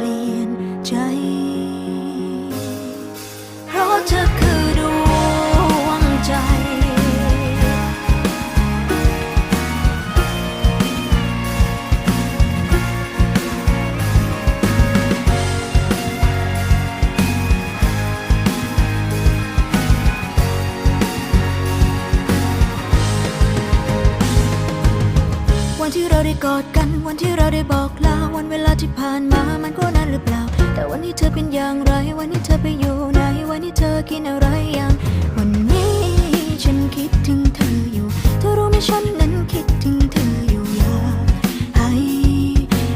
ี่ยน วันที่เราได้กอดกัน วันที่เราได้บอกลา วันเวลาที่ผ่านมา มันก็นานหรือเปล่า แต่วันนี้เธอเป็นอย่างไร วันนี้เธอไปอยู่ไหน วันนี้เธอกินอะไรยังวันนี้ฉันคิดถึงเธออยู่เธอรู้ไหมฉัน